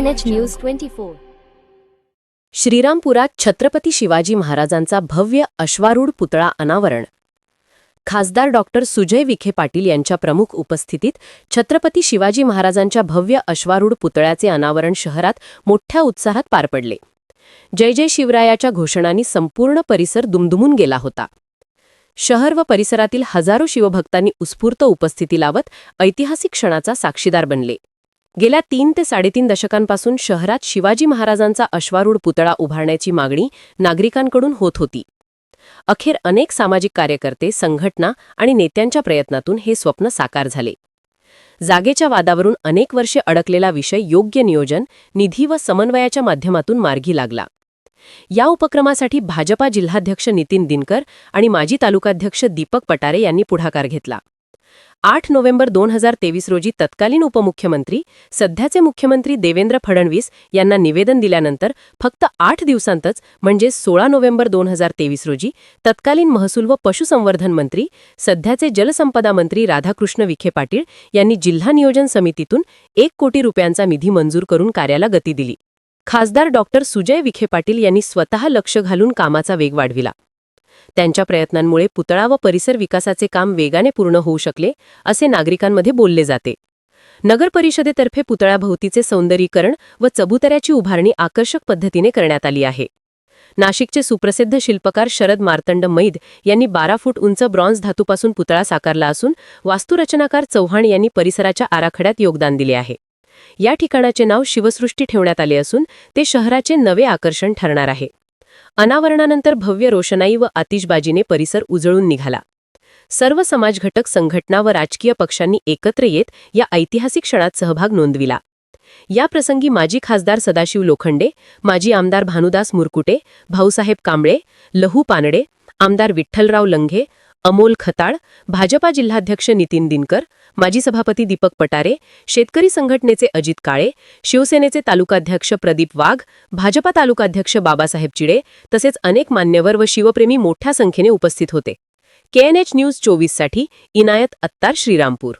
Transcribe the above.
NH news twenty four श्रीरामपुरात छत्रपती शिवाजी महाराजांचा भव्य अश्वारूढ पुतळा अनावरण. खासदार डॉक्टर सुजय विखे पाटील यांच्या प्रमुख उपस्थितीत छत्रपती शिवाजी महाराजांच्या भव्य अश्वारूढ पुतळ्याचे अनावरण शहरात मोठ्या उत्साहात पार पडले. जय जय शिवरायाच्या घोषणांनी संपूर्ण परिसर दुमदुमून गेला होता. शहर व परिसरातील हजारो शिवभक्तांनी उत्स्फूर्त उपस्थिती लावत ऐतिहासिक क्षणाचा साक्षीदार बनले. गेल्या तीन ते साडेतीन दशकांपासून शहरात शिवाजी महाराजांचा अश्वारूढ पुतळा उभारण्याची मागणी नागरिकांकडून होत होती. अखेर अनेक सामाजिक कार्यकर्ते संघटना आणि नेत्यांच्या प्रयत्नातून हे स्वप्न साकार झाले. जागेच्या वादावरून अनेक वर्षे अडकलेला विषय योग्य नियोजन निधी व समन्वयाच्या माध्यमातून मार्गी लागला. या उपक्रमासाठी भाजपा जिल्हाध्यक्ष नितीन दिनकर आणि माजी तालुकाध्यक्ष दीपक पटारे यांनी पुढाकार घेतला. आठ नोव्हेंबर दोन हजार तेवीस रोजी तत्कालीन उपमुख्यमंत्री सध्याचे मुख्यमंत्री देवेंद्र फडणवीस यांना निवेदन दिल्यानंतर फक्त आठ दिवसांतच म्हणजे सोळा नोव्हेंबर दोन हजार तेवीस रोजी तत्कालीन महसूल व पशुसंवर्धन मंत्री सध्याचे जलसंपदा मंत्री राधाकृष्ण विखे पाटील यांनी जिल्हा नियोजन समितीतून एक कोटी रुपयांचा निधी मंजूर करून कार्याला गती दिली. खासदार डॉक्टर सुजय विखे पाटील यांनी स्वतः लक्ष घालून कामाचा वेग वाढविला. त्यांच्या प्रयत्नांमुळे पुतळा व परिसर विकासाचे काम वेगाने पूर्ण होऊ शकले असे नागरिकांमध्ये बोलले जाते. नगर परिषदेतर्फे पुतळ्याभोवतीचे सौंदर्यीकरण व चबुतऱ्याची उभारणी आकर्षक पद्धतीने करण्यात आली आहे. नाशिकचे सुप्रसिद्ध शिल्पकार शरद मार्तंड मैद यांनी बारा फूट उंच ब्रॉन्झ धातूपासून पुतळा साकारला असून वास्तुरचनाकार चव्हाण यांनी परिसराच्या आराखड्यात योगदान दिले आहे. या ठिकाणाचे नाव शिवसृष्टी ठेवण्यात आले असून ते शहराचे नवे आकर्षण ठरणार आहे. अनावरणानंतर भव्य रोषणाई व आतिषबाजीने परिसर उजळून निघाला. सर्व समाजघटक संघटना व राजकीय पक्षांनी एकत्र येत या ऐतिहासिक क्षणात सहभाग नोंदविला. या प्रसंगी माजी खासदार सदाशिव लोखंडे माजी आमदार भानुदास मुरकुटे भाऊसाहेब कांबळे लहू पानडे आमदार विठ्ठलराव लंघे अमोल खताळ भाजपा जिल्हाध्यक्ष नितीन दिनकर माजी सभापती दीपक पटारे शेतकरी संघटनेचे अजित काळे शिवसेनेचे तालुकाध्यक्ष प्रदीप वाघ भाजपा तालुकाध्यक्ष बाबासाहेब चिडे तसेच अनेक मान्यवर व शिवप्रेमी मोठ्या संख्येने उपस्थित होते. केएनएच न्यूज चोवीससाठी इनायत अत्तार श्रीरामपूर.